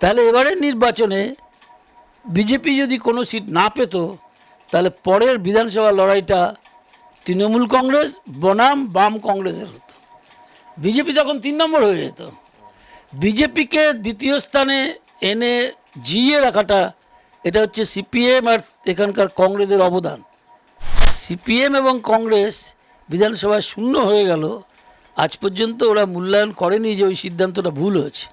তাহলে এবারের নির্বাচনে বিজেপি যদি কোনো সিট না পেত, তাহলে পরের বিধানসভা লড়াইটা তৃণমূল কংগ্রেস, বনাম, বাম কংগ্রেসের হতো। বিজেপি তখন তিন নম্বর হয়ে যেত। বিজেপিকে দ্বিতীয় স্থানে এনে জিয়ে রাখাটা, এটা হচ্ছে সিপিএম আর এখানকার কংগ্রেসের অবদান। সিপিএম এবং কংগ্রেস বিধানসভায় শূন্য হয়ে গেল। আজ পর্যন্ত ওরা মূল্যায়ন করেনি যে ওই সিদ্ধান্তটা ভুল হয়েছে।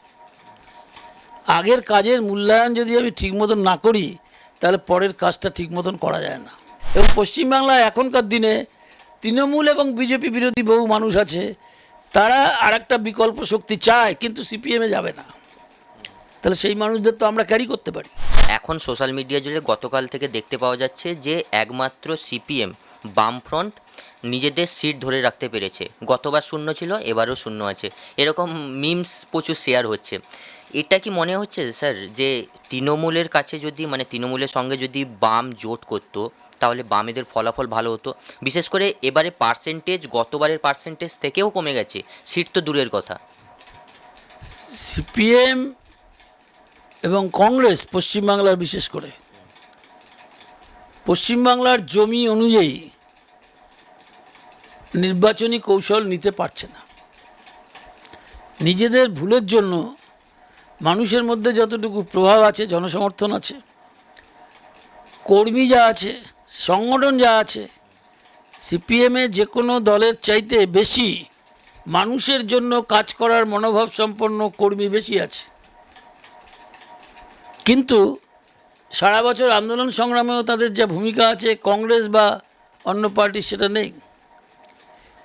আগের কাজের মূল্যায়ন যদি আমি ঠিক মতন না করি, তাহলে পরের কাজটা ঠিক মতন করা যায় না। এবং পশ্চিমবাংলায় এখনকার দিনে তৃণমূল এবং বিজেপি বিরোধী বহু মানুষ আছে, তারা আর একটা বিকল্প শক্তি চায়, কিন্তু সিপিএমে যাবে না। তাহলে সেই মানুষদের তো আমরা ক্যারি করতে পারি। এখন সোশ্যাল মিডিয়া জুড়ে গতকাল থেকে দেখতে পাওয়া যাচ্ছে যে একমাত্র সিপিএম বামফ্রন্ট নিজেদের সিট ধরে রাখতে পেরেছে। গতবার শূন্য ছিল, এবারও শূন্য আছে। এরকম মিমস প্রচুর শেয়ার হচ্ছে। এটা কি মনে হচ্ছে স্যার যে তৃণমূলের কাছে যদি মানে তৃণমূলের সঙ্গে যদি বাম জোট করতো, তাহলে বামেদের ফলাফল ভালো হতো? বিশেষ করে এবারে পার্সেন্টেজ গতবারের পার্সেন্টেজ থেকেও কমে গেছে। সিট তো দূরের কথা। সিপিএম এবং কংগ্রেস পশ্চিমবাংলার বিশেষ করে। পশ্চিমবাংলার জমি অনুযায়ী নির্বাচনী কৌশল নিতে পারছে না। নিজেদের ভুলের জন্য মানুষের মধ্যে যতটুকু প্রভাব আছে, জনসমর্থন আছে, কর্মী যা আছে, সংগঠন যা আছে, সিপিএমে যে কোনো দলের চাইতে বেশি মানুষের জন্য কাজ করার মনোভাব সম্পন্ন কর্মী বেশি আছে। কিন্তু সারা বছর আন্দোলন সংগ্রামেও তাদের যা ভূমিকা আছে, কংগ্রেস বা অন্য পার্টির সেটা নেই।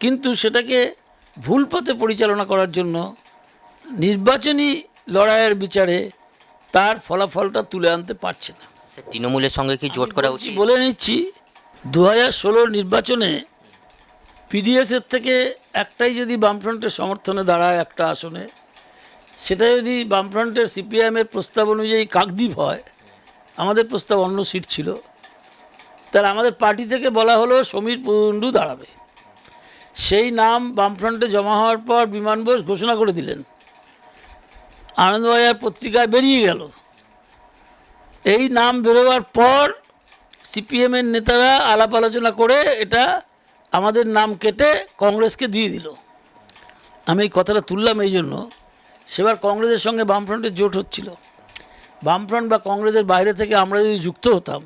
কিন্তু সেটাকে ভুল পথে পরিচালনা করার জন্য নির্বাচনী লড়াইয়ের বিচারে তার ফলাফলটা তুলে আনতে পারছে না। তৃণমূলের সঙ্গে কি জোট করা উচিত? বলে নিচ্ছি দু হাজার ষোলোর নির্বাচনে পিডিএসের থেকে একটাই যদি বামফ্রন্টের সমর্থনে দাঁড়ায় একটা আসনে সেটা যদি বামফ্রন্টের সিপিআইএমের প্রস্তাব অনুযায়ী কাকদ্বীপ হয় আমাদের প্রস্তাব অন্য সিট ছিল তাহলে আমাদের পার্টি থেকে বলা হলো সমীর কুণ্ডু দাঁড়াবে। সেই নাম বামফ্রন্টে জমা হওয়ার পর বিমান বোস ঘোষণা করে দিলেন। আনন্দবাজার পত্রিকায় বেরিয়ে গেল। এই নাম বেরোবার পর সিপিএমের নেতারা আলাপ আলোচনা করে এটা আমাদের নাম কেটে কংগ্রেসকে দিয়ে দিল। আমি এই কথাটা তুললাম এই জন্য, সেবার কংগ্রেসের সঙ্গে বামফ্রন্টের জোট হচ্ছিল। বামফ্রন্ট বা কংগ্রেসের বাইরে থেকে আমরা যদি যুক্ত হতাম,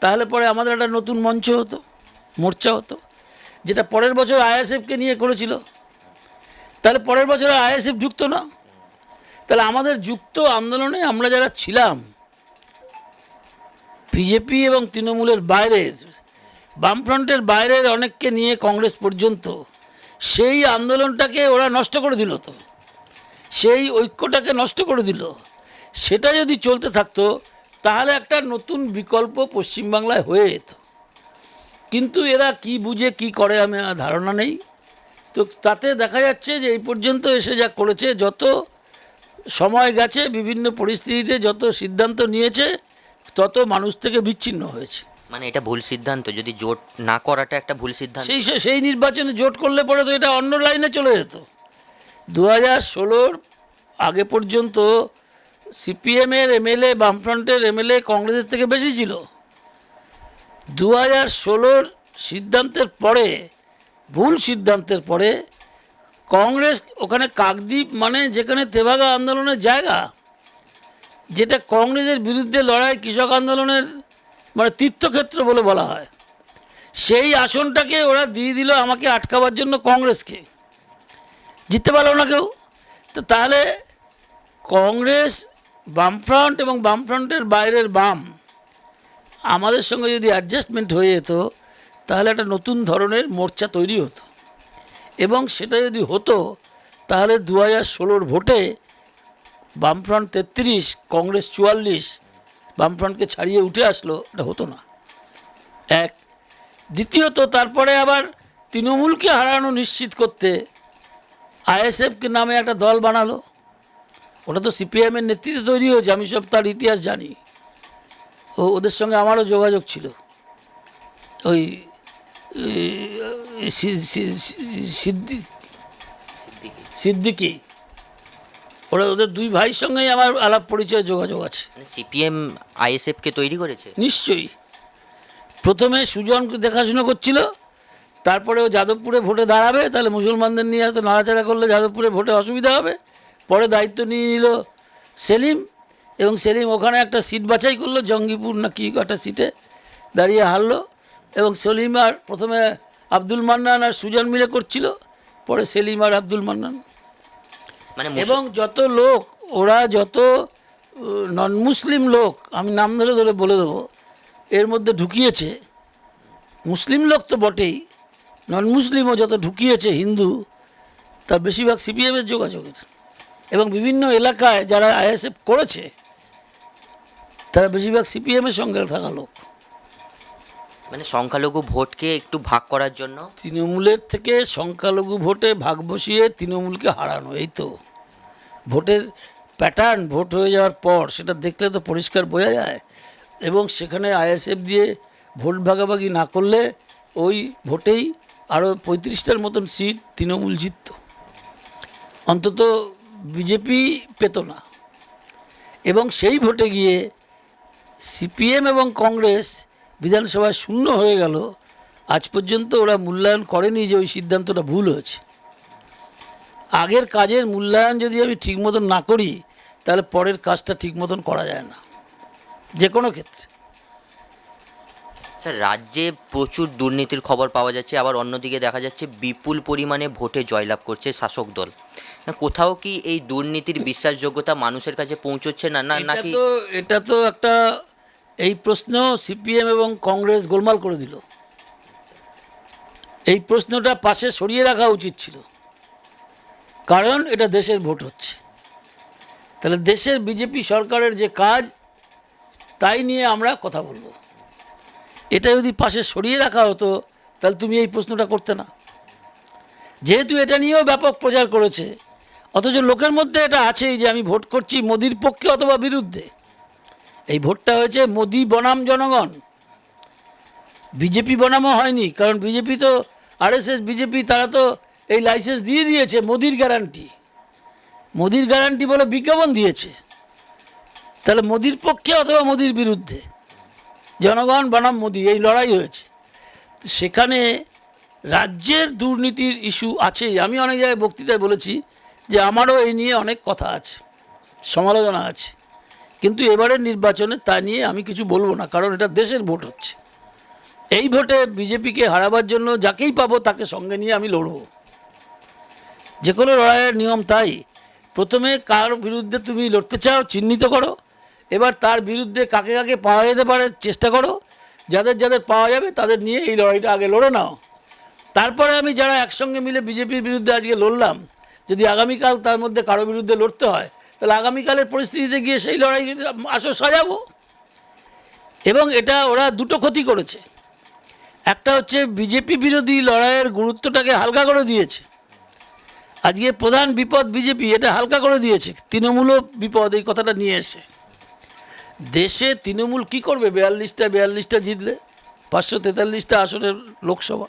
তাহলে পরে আমাদের একটা নতুন মঞ্চ হতো, মোর্চা হতো। যেটা পরের বছর আইএসএফকে নিয়ে করেছিল। তাহলে পরের বছর আইএসএফ যুক্ত না। তাহলে আমাদের যুক্ত আন্দোলনে আমরা যারা ছিলাম, বিজেপি এবং তৃণমূলের বাইরে, বামফ্রন্টের বাইরের অনেককে নিয়ে কংগ্রেস পর্যন্ত, সেই আন্দোলনটাকে ওরা নষ্ট করে দিল তো। সেই ঐক্যটাকে নষ্ট করে দিল। সেটা যদি চলতে থাকতো, তাহলে একটা নতুন বিকল্প পশ্চিমবাংলায় হয়ে যেত। কিন্তু এরা কি বুঝে কি করে আমি ধারণা নেই। তো তাতে দেখা যাচ্ছে যে এই পর্যন্ত এসে যা করেছে যত সময় গেছে বিভিন্ন পরিস্থিতিতে যত সিদ্ধান্ত নিয়েছে তত মানুষ থেকে বিচ্ছিন্ন হয়েছে। মানে এটা ভুল সিদ্ধান্ত যদি জোট না করাটা একটা ভুল সিদ্ধান্ত। সেই সেই নির্বাচনে জোট করলে পরে তো এটা অন্য লাইনে চলে যেত। দু হাজার ষোলোর আগে পর্যন্ত সিপিএমের এমএলএ বামফ্রন্টের এমএলএ কংগ্রেসের থেকে বেশি ছিল। দু হাজার ষোলোর সিদ্ধান্তের পরে, ভুল সিদ্ধান্তের পরে, কংগ্রেস ওখানে কাকদ্বীপ মানে যেখানে তেভাগা আন্দোলনের জায়গা, যেটা কংগ্রেসের বিরুদ্ধে লড়াই কৃষক আন্দোলনের মানে তীর্থক্ষেত্র বলে বলা হয়। সেই আসনটাকে ওরা দিয়ে দিল আমাকে আটকাবার জন্য কংগ্রেসকে। জিততে পারল না কেউ? তো তাহলে কংগ্রেস বামফ্রন্ট এবং বামফ্রন্টের বাইরের বাম আমাদের সঙ্গে যদি অ্যাডজাস্টমেন্ট হয়ে যেত, তাহলে একটা নতুন ধরনের মোর্চা তৈরি হতো। এবং সেটা যদি হতো, তাহলে দু হাজার ষোলোর ভোটে বামফ্রন্ট তেত্রিশ, কংগ্রেস চুয়াল্লিশ বামফ্রন্টকে ছাড়িয়ে উঠে আসলো, এটা হতো না। এক। দ্বিতীয়ত, তারপরে আবার তৃণমূলকে হারানো নিশ্চিত করতে আইএসএফকে নামে একটা দল বানালো। ওটা তো সিপিএমের নেতৃত্বে তৈরি হয়েছে, আমি সব তার ইতিহাস জানি। ও ওদের সঙ্গে আমারও যোগাযোগ ছিল। ওই সিদ্দিক সিদ্দিকি। ওরা ওদের দুই ভাইয়ের সঙ্গেই আমার আলাপ পরিচয় যোগাযোগ আছে। মানে সিপিএম আইএসএফকে তৈরি করেছে? নিশ্চয়ই। প্রথমে সুজন দেখাশুনো করছিল তারপরে ও যাদবপুরে ভোটে দাঁড়াবে তাহলে মুসলমানদের নিয়ে এত নাড়াচাড়া করলে যাদবপুরে ভোটে অসুবিধা হবে। পরে দায়িত্ব নিয়ে নিল সেলিম এবং সেলিম ওখানে একটা সিট বাছাই করল জঙ্গিপুর না কি একটা সিটে দাঁড়িয়ে হারলো এবং সেলিম আর প্রথমে আব্দুল মান্নান আর সুজন মিলে করছিল পরে সেলিম আর আব্দুল মান্নান। মানে এবং যত লোক ওরা যত নন মুসলিম লোক আমি নাম ধরে ধরে বলে দেবো এর মধ্যে ঢুকিয়েছে মুসলিম লোক তো বটেই নন মুসলিমও যত ঢুকিয়েছে হিন্দু তার বেশিরভাগ সিপিএমের যোগাযোগের। এবং বিভিন্ন এলাকায় যারা আইএসএফ করেছে তারা বেশিরভাগ সিপিএমের সঙ্গে থাকা লোক। মানে সংখ্যালঘু ভোটকে একটু ভাগ করার জন্য? তৃণমূলের থেকে সংখ্যালঘু ভোটে ভাগ বসিয়ে তৃণমূলকে হারানো এই তো। ভোটের প্যাটার্ন ভোট হয়ে যাওয়ার পর সেটা দেখলে তো পরিষ্কার বোঝা যায়। এবং সেখানে আইএসএফ দিয়ে ভোট ভাগাভাগি না করলে ওই ভোটেই আরও পঁয়ত্রিশটার মতন সিট তৃণমূল জিতত। অন্তত বিজেপি পেত না। এবং সেই ভোটে গিয়ে সিপিএম এবং কংগ্রেস বিধানসভায় শূন্য হয়ে গেল, আজ পর্যন্ত ওরা মূল্যায়ন করেনি যে ওই সিদ্ধান্তটা ভুল হয়েছে। আগের কাজের মূল্যায়ন যদি আমি ঠিক মতন না করি, তাহলে পরের কাজটা ঠিক মতন করা যায় না, যে কোনো ক্ষেত্রে। স্যার রাজ্যে প্রচুর দুর্নীতির খবর পাওয়া যাচ্ছে আবার অন্যদিকে দেখা যাচ্ছে বিপুল পরিমাণে ভোটে জয়লাভ করছে শাসক দল। কোথাও কি এই দুর্নীতির বিশ্বাসযোগ্যতা মানুষের কাছে পৌঁছচ্ছে না না নাকি তো এটা তো একটা এই প্রশ্ন সিপিএম এবং কংগ্রেস গোলমাল করে দিল। এই প্রশ্নটা পাশে সরিয়ে রাখা উচিত ছিল। কারণ এটা দেশের ভোট হচ্ছে। তাহলে দেশের বিজেপি সরকারের যে কাজ তাই নিয়ে আমরা কথা বলব। এটা যদি পাশে সরিয়ে রাখা হতো, তাহলে তুমি এই প্রশ্নটা করতে না। যেহেতু এটা নিয়েও ব্যাপক প্রচার করেছে, অথচ লোকের মধ্যে এটা আছেই যে আমি ভোট করছি মোদির পক্ষে অথবা বিরুদ্ধে। এই ভোটটা হয়েছে মোদি বনাম জনগণ। বিজেপি বনামও হয়নি, কারণ বিজেপি তো, আরএসএস, বিজেপি তারা তো এই লাইসেন্স দিয়ে দিয়েছে মোদির গ্যারান্টি। মোদির গ্যারান্টি বলে বিজ্ঞাপন দিয়েছে। তাহলে মোদির পক্ষে অথবা মোদির বিরুদ্ধে? জনগণ বনাম মোদি, এই লড়াই হয়েছে। সেখানে রাজ্যের দুর্নীতির ইস্যু আছে, আমি অনেক জায়গায় বক্তৃতায় বলেছি যে আমারও এই নিয়ে অনেক কথা আছে, সমালোচনা আছে। কিন্তু এবারের নির্বাচনে তা নিয়ে আমি কিছু বলব না, কারণ এটা দেশের ভোট হচ্ছে। এই ভোটে বিজেপিকে হারাবার জন্য যাকেই পাবো তাকে সঙ্গে নিয়ে আমি লড়ব। যে কোনো লড়াইয়ের নিয়ম তাই। প্রথমে কার বিরুদ্ধে তুমি লড়তে চাও চিহ্নিত করো এবার তার বিরুদ্ধে কাকে কাকে পাওয়া যেতে পারে চেষ্টা করো। যাদের যাদের পাওয়া যাবে তাদের নিয়ে এই লড়াইটা আগে লড়ে নাও। তারপরে আমি যারা একসঙ্গে মিলে বিজেপির বিরুদ্ধে আজকে লড়লাম, যদি আগামীকাল তার মধ্যে কারও বিরুদ্ধে লড়তে হয়, তাহলে আগামীকালের পরিস্থিতিতে গিয়ে সেই লড়াই আসো সাজাবো। এবং এটা ওরা দুটো ক্ষতি করেছে। একটা হচ্ছে বিজেপি বিরোধী লড়াইয়ের গুরুত্বটাকে হালকা করে দিয়েছে। আজকে প্রধান বিপদ বিজেপি, এটা হালকা করে দিয়েছে। তৃণমূলও বিপদ, এই কথাটা নিয়ে এসে দেশে তৃণমূল কি করবে? বিয়াল্লিশটা বিয়াল্লিশটা জিতলে? পাঁচশো তেতাল্লিশটা আসনের লোকসভা।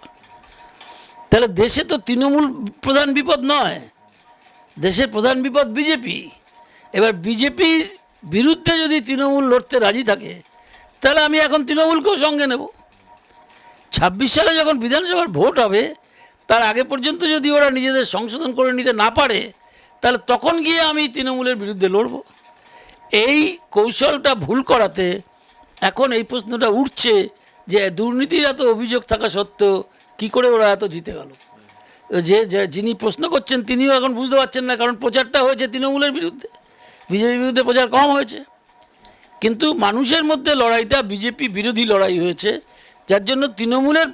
তাহলে দেশে তো তৃণমূল প্রধান বিপদ নয়। দেশের প্রধান বিপদ বিজেপি। এবার বিজেপির বিরুদ্ধে যদি তৃণমূল লড়তে রাজি থাকে, তাহলে আমি এখন তৃণমূলকেও সঙ্গে নেব। ছাব্বিশ সালে যখন বিধানসভার ভোট হবে, তার আগে পর্যন্ত যদি ওরা নিজেদের সংশোধন করে নিতে না পারে, তাহলে তখন গিয়ে আমি তৃণমূলের বিরুদ্ধে লড়ব। এই কৌশলটা ভুল করাতে এখন এই প্রশ্নটা উঠছে যে দুর্নীতির এত অভিযোগ থাকা সত্ত্বেও কী করে ওরা এত জিতে গেল? যে যিনি প্রশ্ন করছেন তিনিও এখন বুঝতে পারছেন না, কারণ প্রচারটা হয়েছে তৃণমূলের বিরুদ্ধে। বিজেপির বিরুদ্ধে প্রচার কম হয়েছে। কিন্তু মানুষের মধ্যে লড়াইটা বিজেপি বিরোধী লড়াই হয়েছে, যার জন্য তৃণমূলের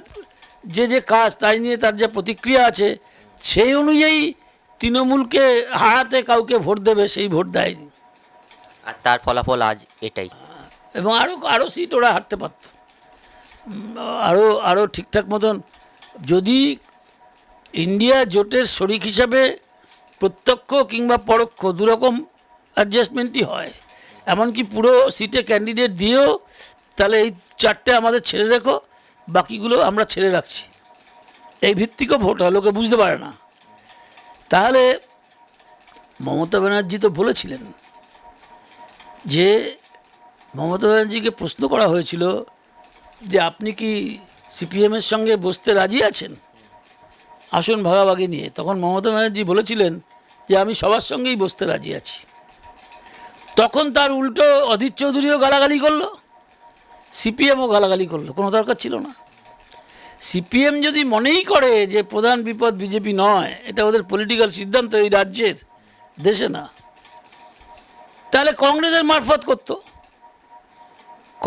যে যে কাজ তাই নিয়ে তার যে প্রতিক্রিয়া আছে, সেই অনুযায়ী তৃণমূলকে হারাতে কাউকে ভোট দেবে, সেই ভোট দেয়নি। আর তার ফলাফল আজ এটাই। এবং আরও আরও সিট ওরা হারতে পারত। আরও আরও ঠিকঠাক মতন। যদি ইন্ডিয়া জোটের শরিক হিসাবে প্রত্যক্ষ কিংবা পরোক্ষ দুরকম অ্যাডজাস্টমেন্টই হয়, এমনকি পুরো সিটে ক্যান্ডিডেট দিয়েও, তাহলে এই চারটে আমাদের ছেড়ে রেখো বাকিগুলো আমরা ছেড়ে রাখছি। এই ভিত্তিকও ভোট হয়, লোকে বুঝতে পারে না। তাহলে মমতা ব্যানার্জি তো বলেছিলেন যে মমতা ব্যানার্জিকে প্রশ্ন করা হয়েছিল যে আপনি কি সিপিএমের সঙ্গে বসতে রাজি আছেন? আসন ভাগাভাগি নিয়ে। তখন মমতা ব্যানার্জি বলেছিলেন যে আমি সবার সঙ্গেই বসতে রাজি আছি। তখন তার উল্টো অধীর চৌধুরীও গালাগালি করল, সিপিএমও গালাগালি করল, কোনো দরকার ছিল না। সিপিএম যদি মনেই করে যে প্রধান বিপদ বিজেপি নয়, এটা ওদের পলিটিক্যাল সিদ্ধান্ত এই রাজ্যের, দেশে না। তাহলে কংগ্রেসের মারফত করতো।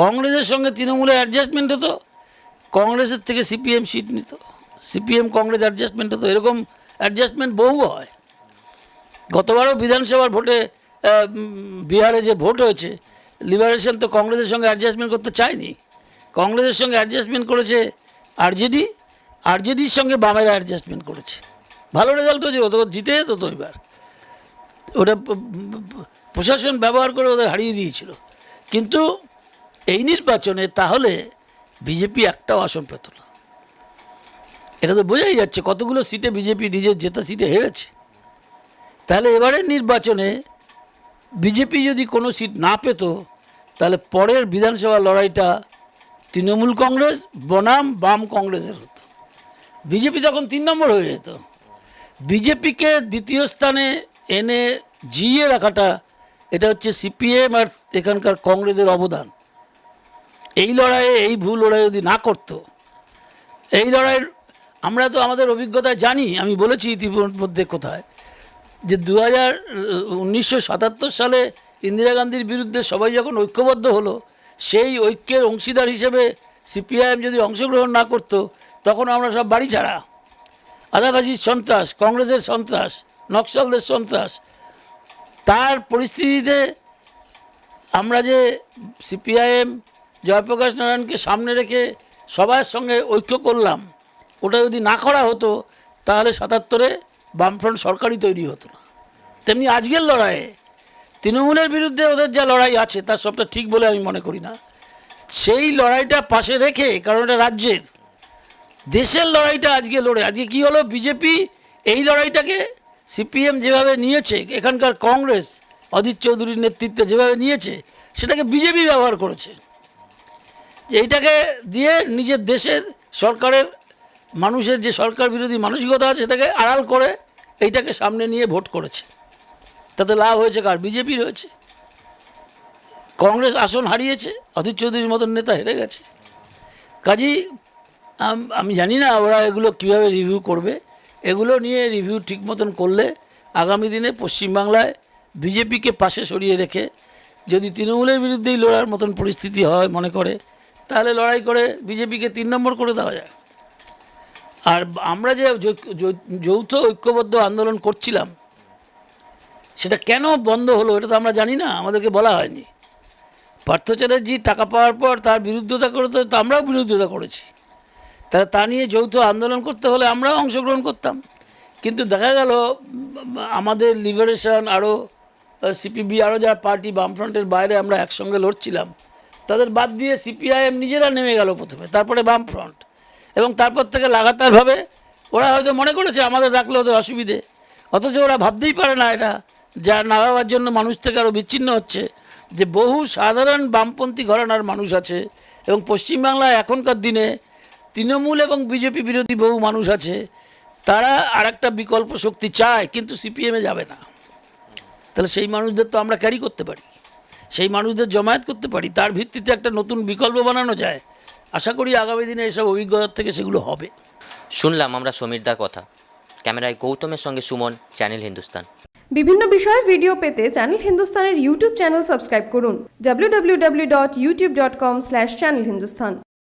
কংগ্রেসের সঙ্গে তৃণমূলের অ্যাডজাস্টমেন্ট হতো, কংগ্রেসের থেকে সিপিএম সিট নিত সিপিএম কংগ্রেস অ্যাডজাস্টমেন্ট হতো, এরকম অ্যাডজাস্টমেন্ট বহু হয়। গতবারও বিধানসভার ভোটে বিহারে যে ভোট হয়েছে লিবারেশন তো কংগ্রেসের সঙ্গে অ্যাডজাস্টমেন্ট করতে চায়নি। কংগ্রেসের সঙ্গে অ্যাডজাস্টমেন্ট করেছে আরজেডি আরজেডির সঙ্গে বামেরা অ্যাডজাস্টমেন্ট করেছে। ভালো রেজাল্ট হয়েছে ও জিতে যেত তো এবার। ওটা প্রশাসন ব্যবহার করে ওদের হারিয়ে দিয়েছিল। কিন্তু এই নির্বাচনে তাহলে বিজেপি একটাও আসন পেত না। এটা তো বোঝাই যাচ্ছে কতগুলো সিটে বিজেপি নিজের জেতা সিটে হেরেছে। তাহলে এবারের নির্বাচনে বিজেপি যদি কোনো সিট না পেত, তাহলে পরের বিধানসভা লড়াইটা তৃণমূল কংগ্রেস, বনাম, বাম কংগ্রেসের হতো। বিজেপি তখন তিন নম্বর হয়ে যেত। বিজেপিকে দ্বিতীয় স্থানে এনে জিয়ে রাখাটা এটা হচ্ছে সিপিএম আর এখানকার কংগ্রেসের অবদান। এই লড়াইয়ে এই ভুল লড়াই যদি না করতো, এই লড়াইয়ের আমরা তো আমাদের অভিজ্ঞতায় জানি, আমি বলেছি ইতিমধ্যে কোথায়, যে দু হাজার সালে ইন্দিরা গান্ধীর বিরুদ্ধে সবাই যখন ঐক্যবদ্ধ হলো, সেই ঐক্যের অংশীদার হিসেবে সিপিআইএম যদি অংশগ্রহণ না করতো, তখন আমরা সব বাড়ি ছাড়া। আদাবাজির সন্ত্রাস, কংগ্রেসের সন্ত্রাস, নকশালদের সন্ত্রাস তার পরিস্থিতিতে আমরা যে সিপিআইএম, জয়প্রকাশ নারায়ণকে সামনে রেখে সবার সঙ্গে ঐক্য করলাম, ওটা যদি না করা হতো, তাহলে সাতাত্তরে বামফ্রন্ট সরকারই তৈরি হতো না। তেমনি আজকের লড়াইয়ে তৃণমূলের বিরুদ্ধে ওদের যা লড়াই আছে, তার সবটা ঠিক বলে আমি মনে করি না। সেই লড়াইটা পাশে রেখে, কারণ এটা রাজ্যের, দেশের লড়াইটা আজকে লড়ে, আজকে কি হলো, বিজেপি এই লড়াইটাকে সিপিএম যেভাবে নিয়েছে, এখানকার কংগ্রেস, অজিত চৌধুরীর নেতৃত্বে যেভাবে নিয়েছে, সেটাকে বিজেপি ব্যবহার করেছে। যে এইটাকে দিয়ে নিজের দেশের সরকারের, মানুষের যে সরকার বিরোধী মানসিকতা আছে, সেটাকে আড়াল করে এইটাকে সামনে নিয়ে ভোট করেছে। তাতে লাভ হয়েছে কার? বিজেপির হয়েছে কংগ্রেস আসন হারিয়েছে অধীর চৌধুরীর মতন নেতা হেরে গেছে। কাজী আমি জানি না ওরা এগুলো কীভাবে রিভিউ করবে। এগুলো নিয়ে রিভিউ ঠিক মতন করলে আগামী দিনে পশ্চিমবাংলায় বিজেপিকে পাশে সরিয়ে রেখে যদি তৃণমূলের বিরুদ্ধেই লড়ার মতন পরিস্থিতি হয় মনে করে, তাহলে লড়াই করে বিজেপিকে তিন নম্বর করে দেওয়া যায়। আর আমরা যে যৌথ ঐক্যবদ্ধ আন্দোলন করছিলাম, সেটা কেন বন্ধ হলো এটা তো আমরা জানি না, আমাদেরকে বলা হয়নি। পার্থ চ্যাটার্জি টাকা পাওয়ার পর তার বিরুদ্ধতা করে তো আমরাও বিরোধিতা করেছি। তা তা নিয়ে যৌথ আন্দোলন করতে হলে আমরাও অংশগ্রহণ করতাম। কিন্তু দেখা গেল, আমাদের লিবারেশন আরও সিপিবি আরও যারা পার্টি বামফ্রন্টের বাইরে আমরা একসঙ্গে লড়ছিলাম, তাদের বাদ দিয়ে সিপিআইএম নিজেরা নেমে গেল প্রথমে, তারপরে বামফ্রন্ট। এবং তারপর থেকে লাগাতারভাবে ওরা হয়তো মনে করেছে আমাদের রাখলে ওদের অসুবিধে, অথচ ওরা ভাবতেই পারে না এটা, যা না ভাবার জন্য মানুষ থেকে আরও বিচ্ছিন্ন হচ্ছে, যে বহু সাধারণ বামপন্থী ঘরানার মানুষ আছে। এবং পশ্চিমবাংলায় এখনকার দিনে তৃণমূল এবং বিজেপি বিরোধী বহু মানুষ আছে তারা আর একটা বিকল্প শক্তি চায় কিন্তু সিপিএমে যাবে না। তাহলে সেই মানুষদের তো আমরা ক্যারি করতে পারি। সেই মানুষদের জমায়েত করতে পারি তার ভিত্তিতে একটা নতুন বিকল্প বানানো যায়। আশা করি আগামী দিনে এসব অভিজ্ঞতার থেকে সেগুলো হবে। শুনলাম আমরা সমীরদার কথা। ক্যামেরায় গৌতমের সঙ্গে সুমন চ্যানেল হিন্দুস্তান। বিভিন্ন বিষয়ে ভিডিও পেতে চ্যানেল হিন্দুস্তানের ইউটিউব চ্যানেল সাবস্ক্রাইব করুন। www.youtube.com/channelhindustan